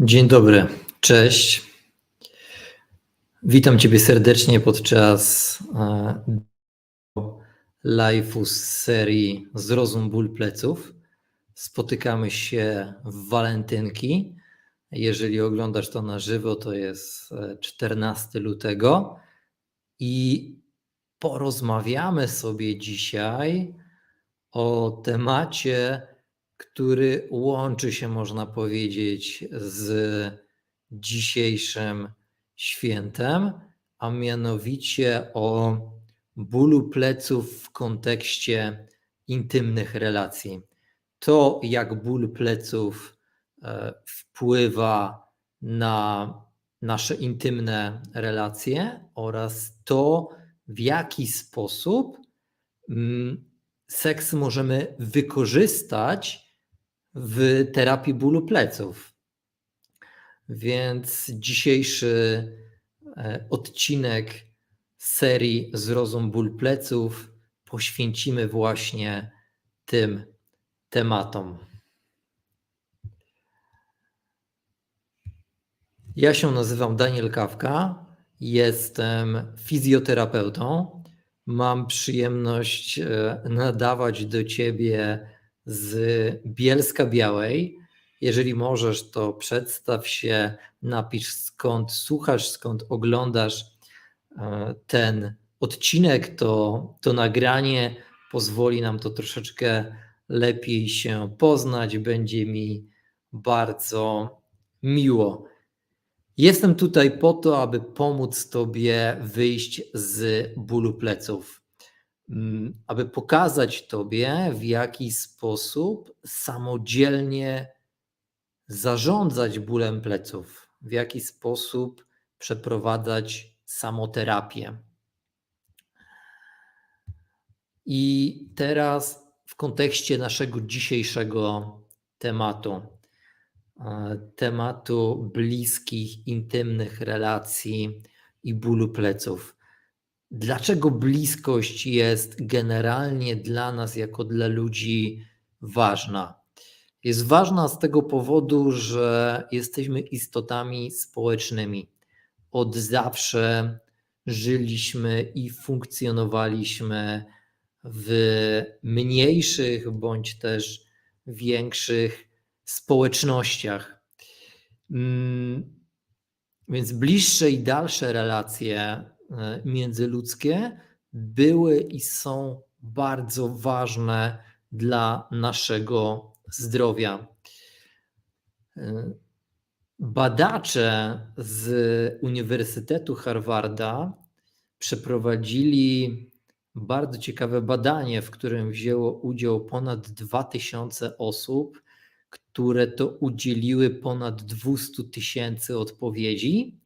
Dzień dobry, cześć. Witam Ciebie serdecznie podczas e, live'u z serii Zrozum ból pleców. Spotykamy się w walentynki. Jeżeli oglądasz to na żywo, to jest e, 14 lutego i porozmawiamy sobie dzisiaj o temacie, który łączy się, można powiedzieć, z dzisiejszym świętem, a mianowicie o bólu pleców w kontekście intymnych relacji. To, jak ból pleców e, wpływa na nasze intymne relacje oraz to, w jaki sposób mm, seks możemy wykorzystać w terapii bólu pleców. Więc dzisiejszy e, odcinek serii Zrozum ból pleców poświęcimy właśnie tym tematom. Ja się nazywam Daniel Kawka, jestem fizjoterapeutą. Mam przyjemność e, nadawać do Ciebie z Bielska Białej. Jeżeli możesz, to przedstaw się, napisz skąd słuchasz, skąd oglądasz e, ten odcinek, to, to nagranie pozwoli nam to troszeczkę lepiej się poznać. Będzie mi bardzo miło. Jestem tutaj po to, aby pomóc Tobie wyjść z bólu pleców, aby pokazać Tobie, w jaki sposób samodzielnie zarządzać bólem pleców, w jaki sposób przeprowadzać samoterapię. I teraz w kontekście naszego dzisiejszego tematu, tematu bliskich, intymnych relacji i bólu pleców. Dlaczego bliskość jest generalnie dla nas, jako dla ludzi, ważna? Jest ważna z tego powodu, że jesteśmy istotami społecznymi. Od zawsze żyliśmy i funkcjonowaliśmy w mniejszych bądź też większych społecznościach. Mm, więc bliższe i dalsze relacje międzyludzkie były i są bardzo ważne dla naszego zdrowia. E, badacze z Uniwersytetu Harvarda przeprowadzili bardzo ciekawe badanie, w którym wzięło udział ponad 2000 osób, które to udzieliły ponad 200 tysięcy odpowiedzi.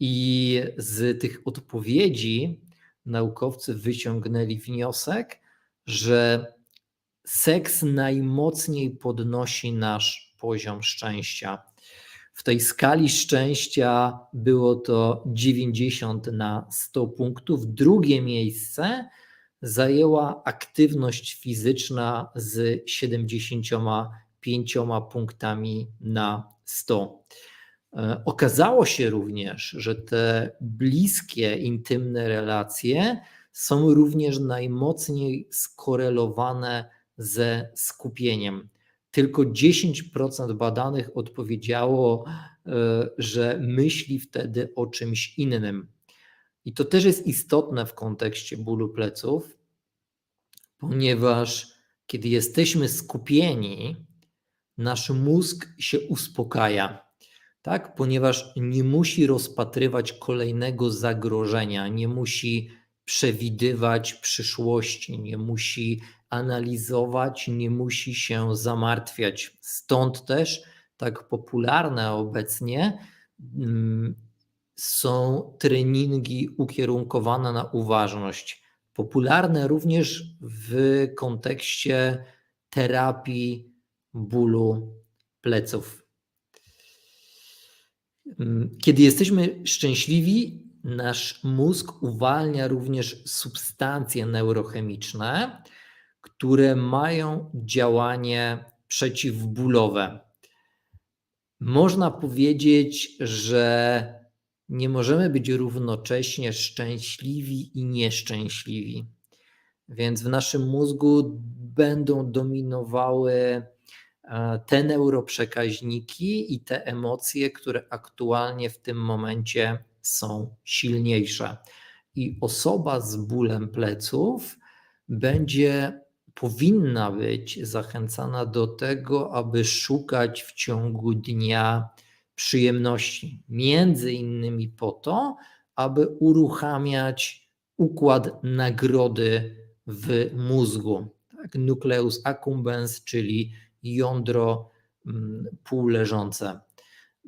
I z tych odpowiedzi naukowcy wyciągnęli wniosek, że seks najmocniej podnosi nasz poziom szczęścia. W tej skali szczęścia było to 90 na 100 punktów. Drugie miejsce zajęła aktywność fizyczna z 75 punktami na 100. E, okazało się również, że te bliskie, intymne relacje są również najmocniej skorelowane ze skupieniem. Tylko 10% badanych odpowiedziało, e, że myśli wtedy o czymś innym. I to też jest istotne w kontekście bólu pleców, ponieważ kiedy jesteśmy skupieni, nasz mózg się uspokaja, tak? ponieważ nie musi rozpatrywać kolejnego zagrożenia, nie musi przewidywać przyszłości, nie musi analizować, nie musi się zamartwiać. Stąd też tak popularne obecnie mm, są treningi ukierunkowane na uważność. Popularne również w kontekście terapii bólu pleców. Mm, kiedy jesteśmy szczęśliwi, nasz mózg uwalnia również substancje neurochemiczne, które mają działanie przeciwbólowe. Można powiedzieć, że nie możemy być równocześnie szczęśliwi i nieszczęśliwi. Więc w naszym mózgu będą dominowały te neuroprzekaźniki i te emocje, które aktualnie w tym momencie są silniejsze. I osoba z bólem pleców będzie powinna być zachęcana do tego, aby szukać w ciągu dnia przyjemności, między innymi po to, aby uruchamiać układ nagrody w mózgu. Tak? Nucleus accumbens, czyli jądro mm, półleżące.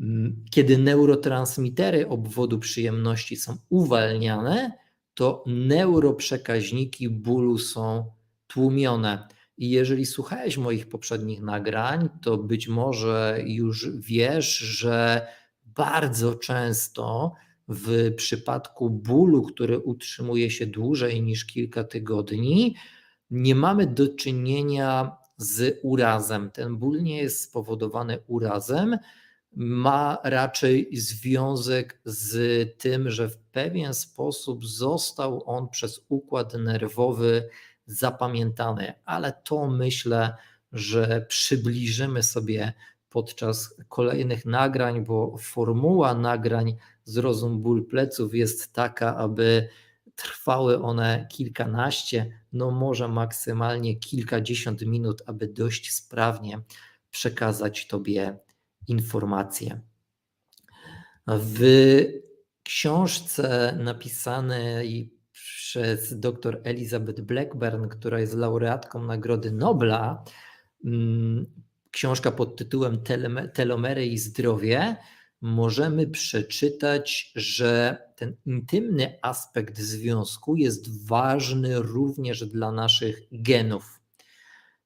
Mm, kiedy neurotransmitery obwodu przyjemności są uwalniane, to neuroprzekaźniki bólu są tłumione. I jeżeli słuchałeś moich poprzednich nagrań, to być może już wiesz, że bardzo często w przypadku bólu, który utrzymuje się dłużej niż kilka tygodni, nie mamy do czynienia z urazem. Ten ból nie jest spowodowany urazem, ma raczej związek z tym, że w pewien sposób został on przez układ nerwowy zapamiętane, ale to myślę, że przybliżymy sobie podczas kolejnych nagrań, bo formuła nagrań Zrozum ból pleców jest taka, aby trwały one kilkanaście, no może maksymalnie kilkadziesiąt minut, aby dość sprawnie przekazać Tobie informacje. W książce napisanej przez dr Elizabeth Blackburn, która jest laureatką Nagrody Nobla, mm, książka pod tytułem Telomery i zdrowie, możemy przeczytać, że ten intymny aspekt związku jest ważny również dla naszych genów.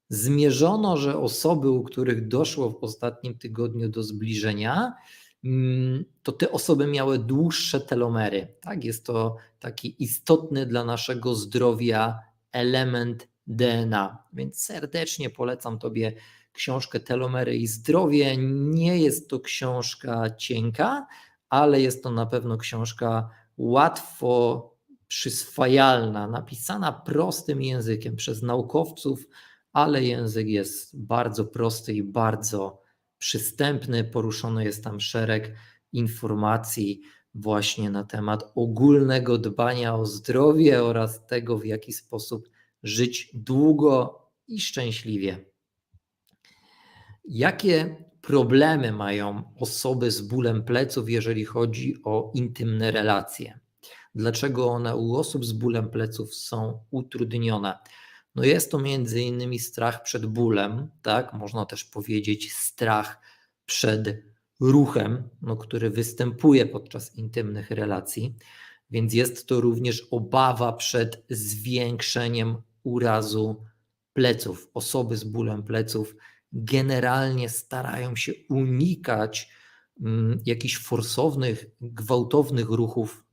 Zmierzono, że osoby, u których doszło w ostatnim tygodniu do zbliżenia, Mm, to te osoby miały dłuższe telomery. Tak? Jest to taki istotny dla naszego zdrowia element DNA. Więc serdecznie polecam Tobie książkę Telomery i zdrowie. Nie jest to książka cienka, ale jest to na pewno książka łatwo przyswajalna, napisana prostym językiem przez naukowców, ale język jest bardzo prosty i bardzo przystępny. Poruszono jest tam szereg informacji właśnie na temat ogólnego dbania o zdrowie oraz tego, w jaki sposób żyć długo i szczęśliwie. Jakie problemy mają osoby z bólem pleców, jeżeli chodzi o intymne relacje? Dlaczego one u osób z bólem pleców są utrudnione? No jest to między innymi strach przed bólem, tak? Można też powiedzieć strach przed ruchem, no, który występuje podczas intymnych relacji, więc jest to również obawa przed zwiększeniem urazu pleców. Osoby z bólem pleców generalnie starają się unikać um, jakichś forsownych, gwałtownych ruchów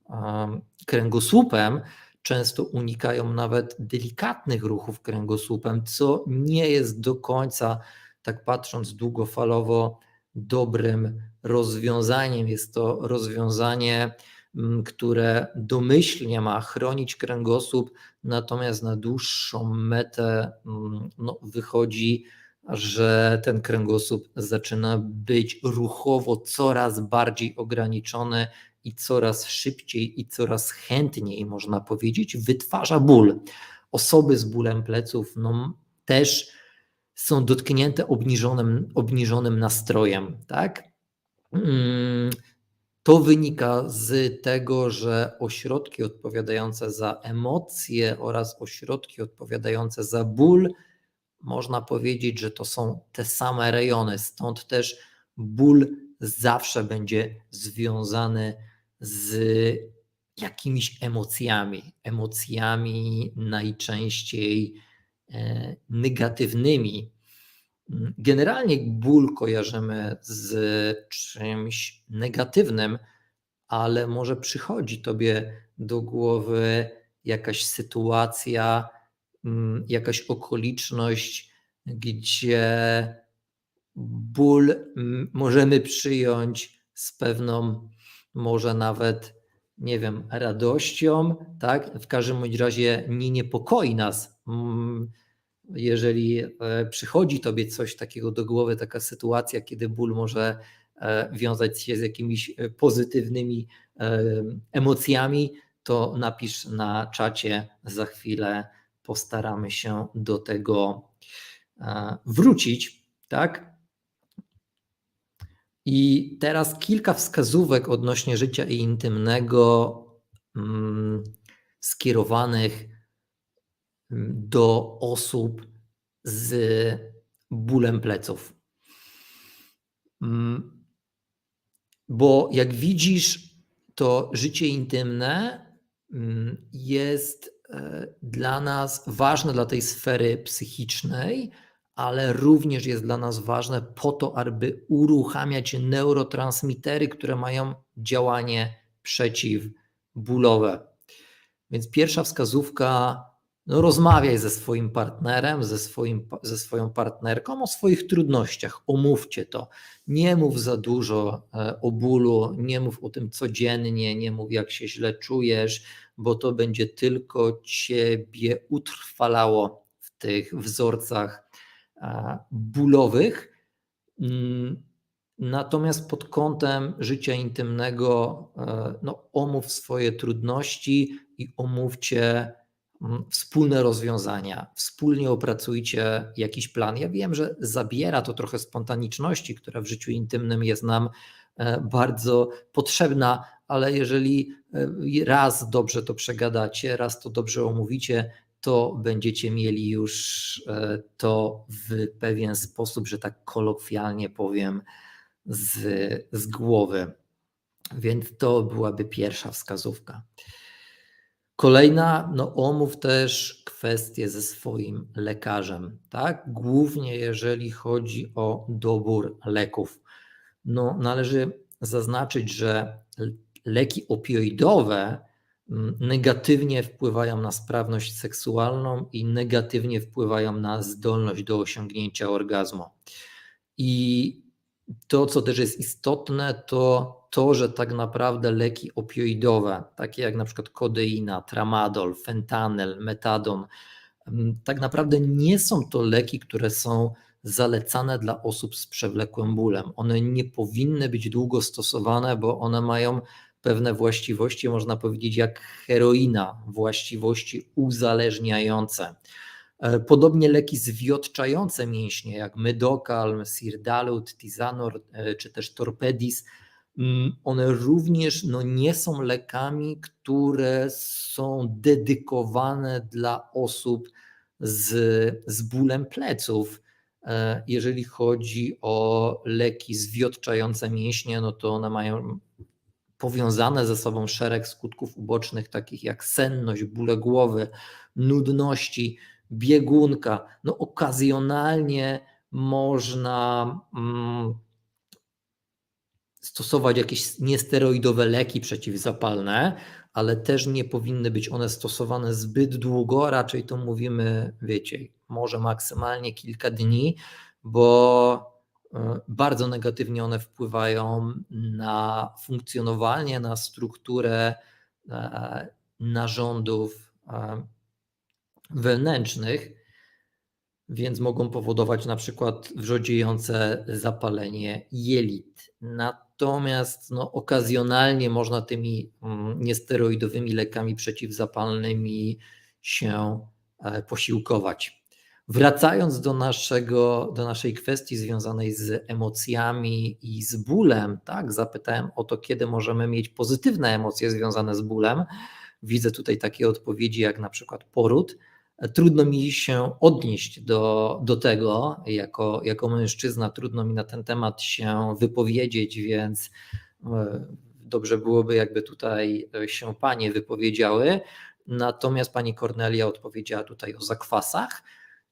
kręgosłupem, często unikają nawet delikatnych ruchów kręgosłupem, co nie jest do końca, tak patrząc długofalowo, dobrym rozwiązaniem. Jest to rozwiązanie, mm, które domyślnie ma chronić kręgosłup, natomiast na dłuższą metę mm, no, wychodzi, że ten kręgosłup zaczyna być ruchowo coraz bardziej ograniczony i coraz szybciej i coraz chętniej, można powiedzieć, wytwarza ból. Osoby z bólem pleców no, też są dotknięte obniżonym, obniżonym nastrojem. Tak? Mm, to wynika z tego, że ośrodki odpowiadające za emocje oraz ośrodki odpowiadające za ból, można powiedzieć, że to są te same rejony. Stąd też ból zawsze będzie związany z jakimiś emocjami, emocjami najczęściej e, negatywnymi. Generalnie ból kojarzymy z czymś negatywnym, ale może przychodzi tobie do głowy jakaś sytuacja, jakaś okoliczność, gdzie ból mm, możemy przyjąć z pewną, może nawet, nie wiem, radością, tak? W każdym bądź razie nie niepokoi nas. mm, Jeżeli e, przychodzi tobie coś takiego do głowy, taka sytuacja, kiedy ból może e, wiązać się z jakimiś e, pozytywnymi emocjami, to napisz na czacie. Za chwilę postaramy się do tego e, wrócić, tak? I teraz kilka wskazówek odnośnie życia i intymnego mm, skierowanych mm, do osób z bólem pleców. Mm, Bo jak widzisz, to życie intymne jest dla nas ważne dla tej sfery psychicznej, ale również jest dla nas ważne po to, aby uruchamiać neurotransmitery, które mają działanie przeciwbólowe. Więc pierwsza wskazówka, no rozmawiaj ze swoim partnerem, ze, swoim, ze swoją partnerką o swoich trudnościach, omówcie to. Nie mów za dużo e, o bólu, nie mów o tym codziennie, nie mów jak się źle czujesz, bo to będzie tylko ciebie utrwalało w tych wzorcach bólowych. Mm, Natomiast pod kątem życia intymnego, e, no, omów swoje trudności i omówcie mm, wspólne rozwiązania. Wspólnie opracujcie jakiś plan. Ja wiem, że zabiera to trochę spontaniczności, która w życiu intymnym jest nam e, bardzo potrzebna, ale jeżeli e, raz dobrze to przegadacie, raz to dobrze omówicie, to będziecie mieli już to w pewien sposób, że tak kolokwialnie powiem, z, z głowy. Więc to byłaby pierwsza wskazówka. Kolejna, no omów też kwestie ze swoim lekarzem, tak? Głównie jeżeli chodzi o dobór leków. No, należy zaznaczyć, że leki opioidowe mm, negatywnie wpływają na sprawność seksualną i negatywnie wpływają na zdolność do osiągnięcia orgazmu. I to, co też jest istotne, to to, że tak naprawdę leki opioidowe, takie jak na przykład kodeina, tramadol, fentanyl, metadon, mm, tak naprawdę nie są to leki, które są zalecane dla osób z przewlekłym bólem. One nie powinny być długo stosowane, bo one mają pewne właściwości, można powiedzieć, jak heroina, właściwości uzależniające. E, podobnie leki zwiotczające mięśnie, jak Medokal, Sirdalut, Tizanor e, czy też Torpedis, mm, one również no, nie są lekami, które są dedykowane dla osób z, z bólem pleców. E, jeżeli chodzi o leki zwiotczające mięśnie, no to one mają powiązane ze sobą szereg skutków ubocznych, takich jak senność, bóle głowy, nudności, biegunka. No okazjonalnie można mm, stosować jakieś niesteroidowe leki przeciwzapalne, ale też nie powinny być one stosowane zbyt długo, raczej to mówimy, wiecie, może maksymalnie kilka dni, bo bardzo negatywnie one wpływają na funkcjonowanie, na strukturę e, narządów e, wewnętrznych, więc mogą powodować na przykład wrzodziejące zapalenie jelit. Natomiast no, okazjonalnie można tymi mm, niesteroidowymi lekami przeciwzapalnymi się e, posiłkować. Wracając do, naszego, do naszej kwestii związanej z emocjami i z bólem, tak, zapytałem o to, kiedy możemy mieć pozytywne emocje związane z bólem. Widzę tutaj takie odpowiedzi, jak na przykład poród, Trudno mi się odnieść do, do tego, jako, jako mężczyzna, trudno mi na ten temat się wypowiedzieć, więc e, dobrze byłoby, jakby tutaj się panie wypowiedziały. Natomiast pani Kornelia odpowiedziała tutaj o zakwasach.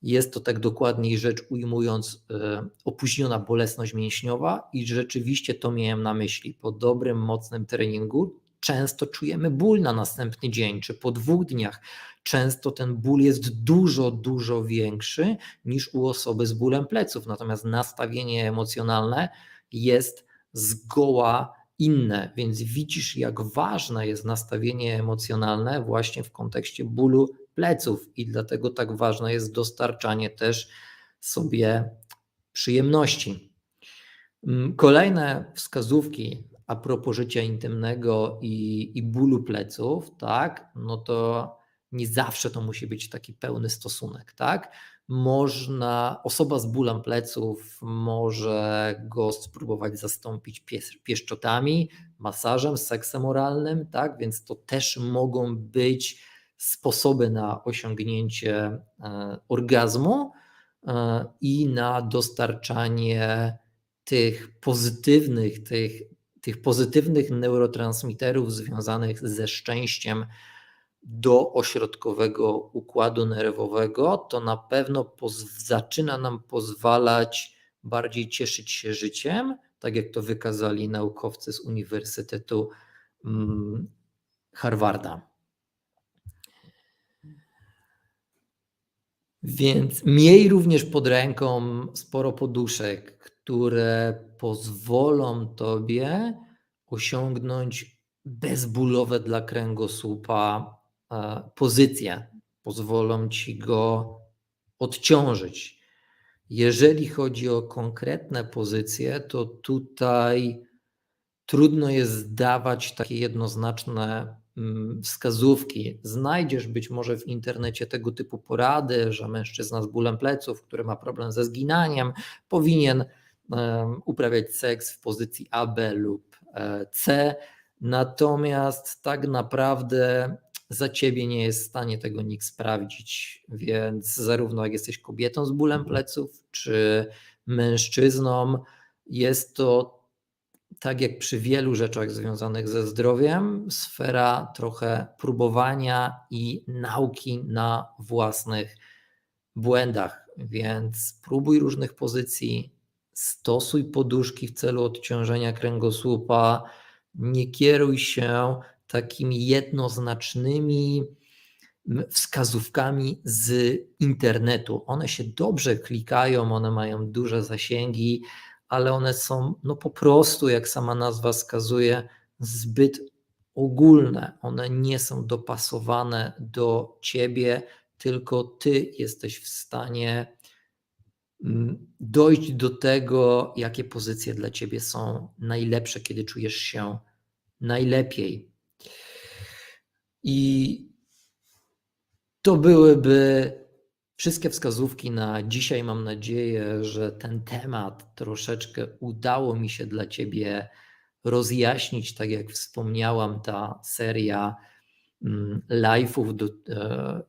Jest to tak dokładniej rzecz ujmując e, opóźniona bolesność mięśniowa i rzeczywiście to miałem na myśli. Po dobrym, mocnym treningu często czujemy ból na następny dzień czy po dwóch dniach. Często ten ból jest dużo, dużo większy niż u osoby z bólem pleców. Natomiast nastawienie emocjonalne jest zgoła inne, więc widzisz, jak ważne jest nastawienie emocjonalne właśnie w kontekście bólu pleców, i dlatego tak ważne jest dostarczanie też sobie przyjemności. Mm, kolejne wskazówki a propos życia intymnego i, i bólu pleców, tak, no to nie zawsze to musi być taki pełny stosunek, tak? Można, osoba z bólem pleców może go spróbować zastąpić pies, pieszczotami, masażem, seksem oralnym, tak? Więc to też mogą być sposoby na osiągnięcie e, orgazmu e, i na dostarczanie tych pozytywnych, tych, tych pozytywnych neurotransmiterów związanych ze szczęściem do ośrodkowego układu nerwowego, to na pewno zaczyna nam pozwalać bardziej cieszyć się życiem, tak jak to wykazali naukowcy z Uniwersytetu mm, Harvarda. Więc miej również pod ręką sporo poduszek, które pozwolą tobie osiągnąć bezbólowe dla kręgosłupa e, pozycje, pozwolą ci go odciążyć. Jeżeli chodzi o konkretne pozycje, to tutaj trudno jest dawać takie jednoznaczne wskazówki. Znajdziesz być może w internecie tego typu porady, że mężczyzna z bólem pleców, który ma problem ze zginaniem, powinien uprawiać seks w pozycji A, B lub e, C. Natomiast tak naprawdę za ciebie nie jest w stanie tego nikt sprawdzić, więc zarówno jak jesteś kobietą z bólem pleców, czy mężczyzną, jest to tak jak przy wielu rzeczach związanych ze zdrowiem, sfera trochę próbowania i nauki na własnych błędach. Więc próbuj różnych pozycji, stosuj poduszki w celu odciążenia kręgosłupa, nie kieruj się takimi jednoznacznymi wskazówkami z internetu. One się dobrze klikają, one mają duże zasięgi ale one są no po prostu, jak sama nazwa wskazuje, zbyt ogólne. One nie są dopasowane do ciebie, tylko ty jesteś w stanie mm, dojść do tego, jakie pozycje dla ciebie są najlepsze, kiedy czujesz się najlepiej. I to byłyby Wszystkie wskazówki na dzisiaj mam nadzieję, że ten temat troszeczkę udało mi się dla Ciebie rozjaśnić. Tak jak wspomniałam, ta seria mm, live'ów e,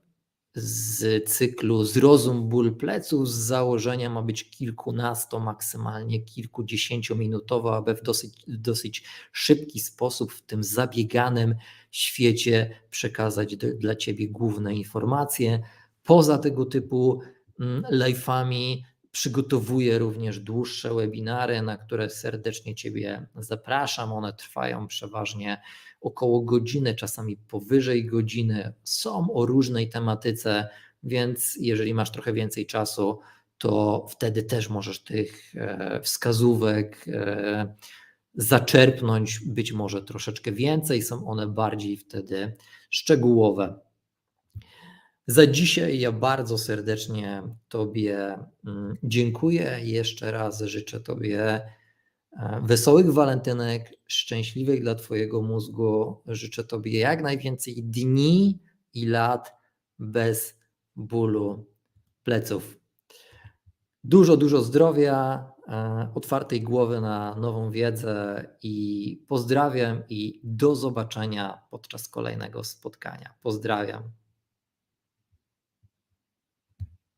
z cyklu Zrozum ból pleców z założenia ma być kilkunasto, maksymalnie kilkudziesięciominutowa, aby w dosyć, dosyć szybki sposób w tym zabieganym świecie przekazać do, dla Ciebie główne informacje. Poza tego typu mm, live'ami przygotowuję również dłuższe webinary, na które serdecznie Ciebie zapraszam. One trwają przeważnie około godziny, czasami powyżej godziny. Są o różnej tematyce, więc jeżeli masz trochę więcej czasu, to wtedy też możesz tych e, wskazówek e, zaczerpnąć być może troszeczkę więcej. Są one bardziej wtedy szczegółowe. Za dzisiaj ja bardzo serdecznie Tobie mm, dziękuję. Jeszcze raz życzę Tobie e, wesołych walentynek, szczęśliwych dla Twojego mózgu. Życzę Tobie jak najwięcej dni i lat bez bólu pleców. Dużo, dużo zdrowia, e, otwartej głowy na nową wiedzę i pozdrawiam i do zobaczenia podczas kolejnego spotkania. Pozdrawiam.